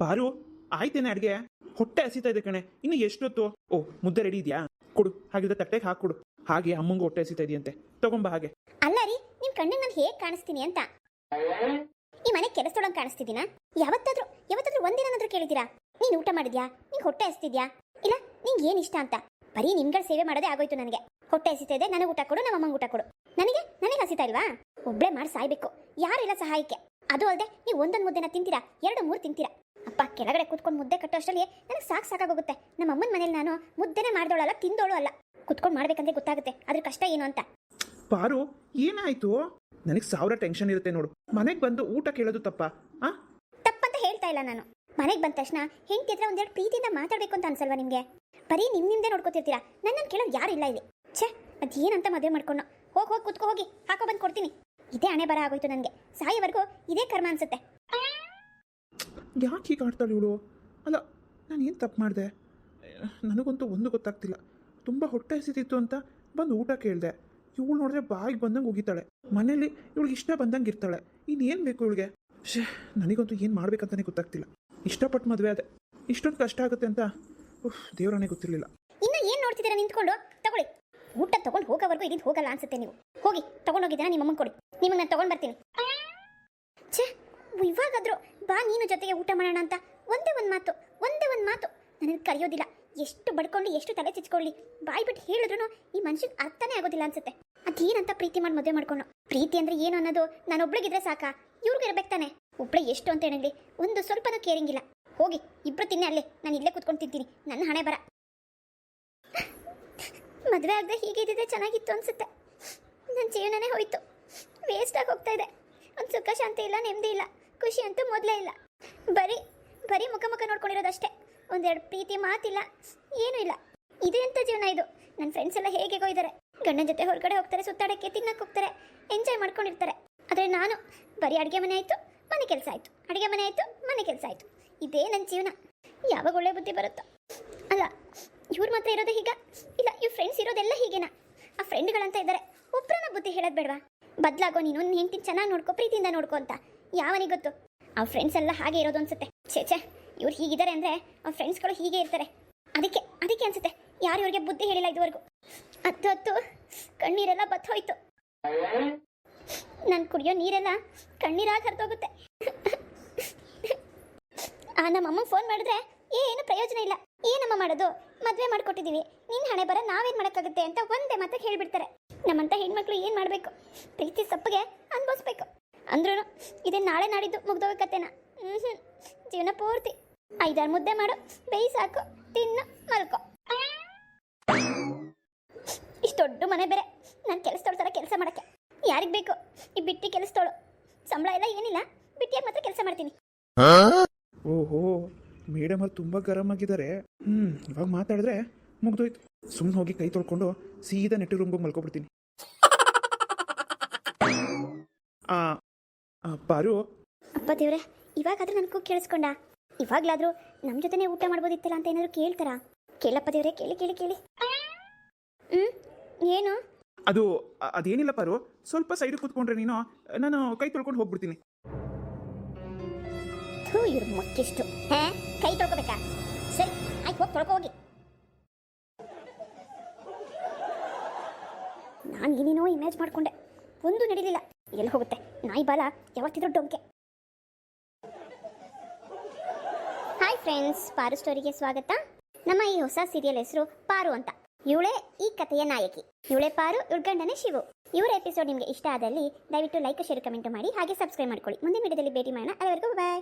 ಪಾರು ಆಯ್ತೇನೆ ಅಡ್ಗೆ. ಹೊಟ್ಟೆ ಹಸಿತಾ ಇದೆ ಕಣೆ. ಇನ್ನು ಎಷ್ಟೊತ್ತು? ಓ, ಮುದ್ದೆ ರೆಡಿ ಇದೆಯಾ? ಕೊಡು, ಹಾಗಿದ್ರೆ ತಟ್ಟೆಗೆ ಹಾಕೊಡು ಹಾಗೆ ಅಮ್ಮಂಗ ಹೊಟ್ಟೆ ಹಸಿತಾ ಇದೆಯಂತೆ. ತಗೊಂಬ ಹಾಗೆ. ಅಲ್ಲ ರೀ, ನಿಮ್ ಕಣ್ಣಿಗೆ ನಾನು ಹೇಗ್ ಕಾಣಿಸ್ತೀನಿ ಅಂತ? ಈ ಮನೆ ಕೆಲಸದೊಳಗೆ ಕಾಣಿಸ್ತಿದ್ದೀನಾ? ಯಾವತ್ತಾದ್ರೂ ಯಾವತ್ತಾದ್ರೂ ಒಂದಿನಾದ್ರೂ ಕೇಳಿದ್ದೀರಾ? ನೀನ್ ಊಟ ಮಾಡಿದ್ಯಾ? ನೀನ್ ಹೊಟ್ಟೆ ಹಸ್ತಿದ್ಯಾ? ಇಲ್ಲ, ನಿಂಗೆ ಏನ್ ಇಷ್ಟ ಅಂತ? ಬರೀ ನಿಮ್ಗಳ ಸೇವೆ ಮಾಡೋದೇ ಆಗೋಯ್ತು ನನಗೆ. ಹೊಟ್ಟೆ ಹಸಿತಾ ಇದೆ, ನನಗೆ ಊಟ ಕೊಡು ನಮ್ಮ ಅಮ್ಮಂಗೆ ಊಟ ಕೊಡು. ನನಗೆ ನನಗೆ ಹಸಿತಾ ಇಲ್ವಾ? ಒಬ್ಳೆ ಮಾಡಿ ಸಾಯ್ಬೇಕು. ಯಾರಿಲ್ಲ ಸಹಾಯಕ್ಕೆ. ಅದು ಅಲ್ಲದೆ ನೀವು ಒಂದೊಂದು ಮುದ್ದೆನ ತಿಂತೀರಾ? ಎರಡು ಮೂರು ತಿಂತೀರಾ? ಅಪ್ಪ ಕೆಳಗಡೆ ಕೂತ್ಕೊಂಡು ಮುದ್ದೆ ಕಟ್ಟೋ ಅಷ್ಟರಲ್ಲಿ ನನಗೆ ಸಾಕು ಸಾಕಾಗೋಗುತ್ತೆ. ನಮ್ಮ ಅಮ್ಮನ ಮನೇಲಿ ನಾನು ಮುದ್ದೆನೇ ಮಾಡ್ದೋಳಲ್ಲ ತಿಂದೋಳು ಅಲ್ಲ. ಕುತ್ಕೊಂಡು ಮಾಡ್ಬೇಕಂದ್ರೆ ಗೊತ್ತಾಗುತ್ತೆ. ಅದ್ರ ಕಷ್ಟ ಏನು ಅಂತ. ಪಾರು ಏನಾಯ್ತು? ನನಗೆ ಸಾವಿರ ಟೆನ್ಷನ್ ಇರುತ್ತೆ ನೋಡು. ಮನೆಗೆ ಬಂದು ಊಟ ಕೇಳೋದು ತಪ್ಪ ಆ? ತಪ್ಪಂತ ಹೇಳ್ತಾ ಇಲ್ಲ ನಾನು. ಮನೆಗೆ ಬಂದ ತಕ್ಷಣ ಹೆಂಡತಿ ಹತ್ರ ಒಂದೆರಡು ಪ್ರೀತಿಯಿಂದ ಮಾತಾಡ್ಬೇಕು ಅಂತ ಅನ್ಸಲ್ವಾ ನಿಮಗೆ? ಬರೀ ನಿಮ್ಮ ನಿಮ್ಮದೇ ನೋಡ್ಕೋತಿರ್ತೀರಾ? ನನ್ನನ್ನು ಕೇಳೋರು ಯಾರು ಇಲ್ಲ ಇಲ್ಲಿ. ಛೇ ಅದೇನಂತ ಮದುವೆ ಮಾಡ್ಕೊಂಡು. ಹೋಗಿ ಹೋಗಿ ಕುತ್ಕೋ ಹೋಗಿ. ಹಾಕೋ ಬಂದು ಕೊಡ್ತೀನಿ. ಇದೇ ಹಣೆ ಬರ ಆಗೋಯ್ತು ನನಗೆ. ಸಾಯೋವರೆಗೂ ಇದೇ ಕರ್ಮ ಅನ್ಸುತ್ತೆ. ಯಾಕೆ ಹೀಗೆ ಆಡ್ತಾಳೆ ಇವಳು? ಅಲ್ಲ, ನಾನು ಏನು ತಪ್ಪು ಮಾಡಿದೆ? ನನಗಂತೂ ಒಂದು ಗೊತ್ತಾಗ್ತಿಲ್ಲ. ತುಂಬ ಹೊಟ್ಟೆ ಹಸಿತಿತ್ತು ಅಂತ ಬಂದು ಊಟ ಕೇಳಿದೆ. ಇವಳು ನೋಡಿದ್ರೆ ಬಾಯಿಗೆ ಬಂದಂಗೆ ಹೋಗಿತಾಳೆ ಮನೇಲಿ ಇವಳಿಗೆ ಇಷ್ಟ ಬಂದಂಗೆ ಇರ್ತಾಳೆ. ಇನ್ನೇನು ಬೇಕು ಇವಳಿಗೆ? ಶೇ ನನಗಂತೂ ಏನು ಮಾಡ್ಬೇಕಂತಲೇ ಗೊತ್ತಾಗ್ತಿಲ್ಲ. ಇಷ್ಟಪಟ್ಟು ಮದುವೆ ಅದೇ ಇಷ್ಟೊಂದು ಕಷ್ಟ ಆಗುತ್ತೆ ಅಂತ, ಉಫ್ ದೇವರನೇ ಗೊತ್ತಿರಲಿಲ್ಲ. ಇನ್ನು ಏನು ನೋಡ್ತಿದ್ದೀರಾ ನಿಂತ್ಕೊಂಡು? ತಗೊಳ್ಳಿ. ಊಟ ತಗೊಂಡು ಹೋಗೋವರೆಗೂ ಇಲ್ಲಿಂದ ಹೋಗಲ್ಲ ಅನ್ಸುತ್ತೆ ನೀವು. ಹೋಗಿ, ತಗೊಂಡೋಗಿದ್ದೀರಾ ನಿಮ್ಮ ಅಮ್ಮನ ಕೊಡಿ. ನಿಮಗೆ ನಾನು ತಗೊಂಡು ಬರ್ತೀನಿ. ಛೇ, ಇವಾಗಾದ್ರೂ ಬಾ, ನೀನು ಜೊತೆಗೆ ಊಟ ಮಾಡೋಣ ಅಂತ. ಒಂದೇ ಒಂದು ಮಾತು, ಒಂದೇ ಒಂದು ಮಾತು. ನನಗೆ ಕರೆಯೋದಿಲ್ಲ. ಎಷ್ಟು ಬಡ್ಕೊಂಡು ಎಷ್ಟು ತಲೆ ಚಿಚ್ಕೊಳ್ಳಿ ಬಾಯಿ ಬಿಟ್ಟು ಹೇಳಿದ್ರು ಈ ಮನುಷ್ಯನ ಅರ್ಥನೇ ಆಗೋದಿಲ್ಲ ಅನ್ಸುತ್ತೆ. ಅದೇನಂತ ಪ್ರೀತಿ ಮಾಡಿ ಮದುವೆ ಮಾಡ್ಕೊಂಡು. ಪ್ರೀತಿ ಅಂದ್ರೆ ಏನು ಅನ್ನೋದು ನಾನು ಒಬ್ಳಿಗಿದ್ರೆ ಸಾಕಾ. ಇವ್ರಿಗೆ ಇರ್ಬೇಕು ತಾನೆ. ಒಬ್ಳೆ ಎಷ್ಟು ಅಂತ ಹೇಳಿ ಒಂದು ಸ್ವಲ್ಪನೂ ಕೇರಿಂಗ್ ಇಲ್ಲ ಹೋಗಿ, ಇಬ್ರು ತಿನ್ನೆ ಅಲ್ಲೇ. ನಾನು ಇಲ್ಲೇ ಕುತ್ಕೊಂಡು ತಿಂತೀನಿ. ನನ್ನ ಹಣೆ ಬರ. ಮದುವೆ ಆಗದೆ ಹೀಗೆ ಇದ್ದಿದ್ರೆ ಚೆನ್ನಾಗಿತ್ತು ಅನ್ಸುತ್ತೆ. ನನ್ನ ಜೀವನನೇ ಹೋಯ್ತು. ವೇಸ್ಟ್ ಆಗಿ ಹೋಗ್ತಾ ಇದೆ. ಒಂದು ಸುಖ ಶಾಂತಿ ಇಲ್ಲ, ನೆಮ್ಮದಿ ಇಲ್ಲ. ಖುಷಿ ಅಂತೂ ಮೊದಲೇ ಇಲ್ಲ. ಬರೀ ಬರೀ ಮುಖ ಮುಖ ನೋಡ್ಕೊಂಡಿರೋದಷ್ಟೇ. ಒಂದೆರಡು ಪ್ರೀತಿ ಮಾತಿಲ್ಲ, ಏನೂ ಇಲ್ಲ. ಇದು ಎಂಥ ಜೀವನ ಇದು? ನನ್ನ ಫ್ರೆಂಡ್ಸ್ ಎಲ್ಲ ಹೇಗೆಗೋ ಇದ್ದಾರೆ ಗಂಡನ ಜೊತೆ ಹೊರಗಡೆ ಹೋಗ್ತಾರೆ, ಸುತ್ತಾಡಕ್ಕೆ ತಿನ್ನಕ್ಕೆ ಹೋಗ್ತಾರೆ ಎಂಜಾಯ್ ಮಾಡ್ಕೊಂಡಿರ್ತಾರೆ. ಆದರೆ ನಾನು, ಬರೀ ಅಡುಗೆ ಮನೆ ಆಯಿತು, ಮನೆ ಕೆಲಸ ಆಯಿತು. ಅಡುಗೆ ಮನೆ ಆಯಿತು, ಮನೆ ಕೆಲಸ ಆಯಿತು. ಇದೇ ನನ್ನ ಜೀವನ. ಯಾವಾಗ ಒಳ್ಳೆ ಬುದ್ಧಿ ಬರುತ್ತೋ? ಅಲ್ಲ, ಇವ್ರು ಮಾತ್ರ ಇರೋದು ಹೀಗ? ಇಲ್ಲ, ಇವ್ರ ಫ್ರೆಂಡ್ಸ್ ಇರೋದೆಲ್ಲ ಹೀಗೇನಾ? ಆ ಫ್ರೆಂಡ್ಗಳಂತ ಇದ್ದಾರೆ ಒಬ್ಬರನ್ನ ಬುದ್ಧಿ ಹೇಳೋದು ಬೇಡವಾ? ಬದಲಾಗೋ ನೀನು ನಿನ್ನ ಹೆಂಡತಿ ಚೆನ್ನಾಗಿ ನೋಡ್ಕೋ, ಪ್ರೀತಿಯಿಂದ ನೋಡ್ಕೋ ಅಂತ. ಯಾವನಿಗೆ ಗೊತ್ತು? ಅವ್ರ ಫ್ರೆಂಡ್ಸ್ ಎಲ್ಲ ಹಾಗೆ ಇರೋದು ಅನ್ಸುತ್ತೆ. ಛೇ ಛೇ, ಇವ್ರು ಹೀಗಿದ್ದಾರೆ ಅಂದರೆ ಅವ್ರ ಫ್ರೆಂಡ್ಸ್ಗಳು ಹೀಗೆ ಇರ್ತಾರೆ. ಅದಕ್ಕೆ ಅದಕ್ಕೆ ಅನ್ಸುತ್ತೆ. ಯಾರು ಇವ್ರಿಗೆ ಬುದ್ಧಿ ಹೇಳಿಲ್ಲ ಇದುವರೆಗೂ. ಹತ್ತು ಹತ್ತು ಕಣ್ಣೀರೆಲ್ಲ ಬತ್ತೋಯ್ತು. ನಾನು ಕುಡಿಯೋ ನೀರೆಲ್ಲ ಕಣ್ಣೀರಾಗಿ ಹರಿದೋಗುತ್ತೆ. ಆ, ನಮ್ಮಮ್ಮ ಫೋನ್ ಮಾಡಿದ್ರೆ ಏನು ಪ್ರಯೋಜನ ಇಲ್ಲ. ಏನಮ್ಮ ಮಾಡೋದು? ಮದುವೆ ಮಾಡ್ಕೊಟ್ಟಿದೀವಿ. ನಿನ್ನ ಹಣೆ ಬರ ನಾವೇನ್ ಮಾಡೋಕ್ಕಾಗುತ್ತೆ ಅಂತ ಒಂದೇ ಮಾತಕ್ಕೆ ಹೇಳಿಬಿಡ್ತಾರೆ. ನಮ್ಮಂತ ಹೆಣ್ಮಕ್ಳು ಏನು ಮಾಡಬೇಕು? ಪ್ರೀತಿ ಸಪ್ಪಗೆ ಅನ್ಭವಿಸ್ಬೇಕು. ಅಂದ್ರೂ ಇದೇ ನಾಳೆ ನಾಡಿದ್ದು ಮುಗ್ದೋಗ ಕತೆನ ಹ್ಮ್ ಜೀವನ ಪೂರ್ತಿ. ಐದಾರು ಮುದ್ದೆ ಮಾಡು, ಬೇಯಿ ಸಾಕು, ತಿನ್ನು, ಮಲ್ಕೋ. ಇಷ್ಟು ದೊಡ್ಡ ಮನೆ ಬೇರೆ. ನಾನು ಕೆಲಸದವ್ರ ಥರ ಕೆಲಸ ಮಾಡಕ್ಕೆ. ಯಾರಿಗೆ ಬೇಕು? ಈ ಬಿಟ್ಟಿ ಕೆಲಸದವಳು ಸಂಬಳ ಎಲ್ಲ ಏನಿಲ್ಲ, ಬಿಟ್ಟಿಯಾಗಿ ಮಾತ್ರ ಕೆಲಸ ಮಾಡ್ತೀನಿ. ಓಹೋ, ಮೇಡಮ್ ಅವ್ರು ತುಂಬ ಗರಂ ಆಗಿದ್ದಾರೆ. ಹ್ಞೂ ಇವಾಗ ಮಾತಾಡಿದ್ರೆ ಮುಗ್ದೋಯ್ತು. ಸುಮ್ಮನೆ ಹೋಗಿ ಕೈ ತೊಳ್ಕೊಂಡು ಸೀದಾ ನೆಟ್ಟಿ ರೂಮ್ಗೆ ಮಲ್ಕೊಬಿಡ್ತೀನಿ. ಪಾರು. ಅಪ್ಪ ದೇವ್ರೆ ಇವಾಗಾದ್ರೂ ನನಗೂ ಕೇಳಿಸ್ಕೊಂಡ. ಇವಾಗ್ಲಾದ್ರೂ ನಮ್ಮ ಜೊತೆನೇ ಊಟ ಮಾಡ್ಬೋದಿತ್ತಲ್ಲ ಅಂತ ಏನಾದ್ರು ಕೇಳ್ತಾರಾ? ಕೇಳಪ್ಪ ದೇವ್ರೆ ಕೇಳಿ ಕೇಳಿ ಕೇಳಿ. ಹ್ಮ್? ಏನು? ಅದು ಅ- ಅದೇನಿಲ್ಲ ಪಾರು. ಸ್ವಲ್ಪ ಸೈಡ್ ಕೂತ್ಕೊಂಡ್ರೆ ನೀನು ನಾನು ಕೈ ತೊಳ್ಕೊಂಡು ಹೋಗ್ಬಿಡ್ತೀನಿ. ಥೂ ಇವ್ರ ಮಕ್ಕಿಷ್ಟು. ಹೇ? ಕೈ ತೊಳ್ಕೊಬೇಕಾ? ಸರಿ ಆಯ್ತು ಹೋಗಿ ತೊಳ್ಕೊ ಹೋಗಿ. ನಾನು ಏನೇನೋ ಇಮೇಜ್ ಮಾಡ್ಕೊಂಡೆ. ಒಂದು ನಡೀಲಿಲ್ಲ. ಎಲ್ಲಿ ಹೋಗುತ್ತೆ? ನಾಯಿ ಬಾಲ ಯಾವತ್ತಿದ್ರು ಡೊಂಕೆ ಹಾಯ್ ಫ್ರೆಂಡ್ಸ್ ಪಾರು ಸ್ಟೋರಿಗೆ ಸ್ವಾಗತ. ನಮ್ಮ ಈ ಹೊಸ ಸೀರಿಯಲ್ ಹೆಸರು ಪಾರು ಅಂತ. ಇವಳೆ ಈ ಕಥೆಯ ನಾಯಕಿ. ಇವಳೆ ಪಾರು ಗಂಡನೇ ಶಿವು. ಇವರ ಎಪಿಸೋಡ್ ನಿಮಗೆ ಇಷ್ಟ ಆದಲ್ಲಿ ದಯವಿಟ್ಟು ಲೈಕ್ ಶೇರ್ ಕಮೆಂಟ್ ಮಾಡಿ ಹಾಗೆ ಸಬ್ಸ್ಕ್ರೈಬ್ ಮಾಡ್ಕೊಳ್ಳಿ. ಮುಂದಿನ ವಿಡಿಯೋದಲ್ಲಿ ಭೇಟಿ ಮಾಡೋಣ. ಅಲ್ಲಿವರೆಗೂ ಬಾಯ್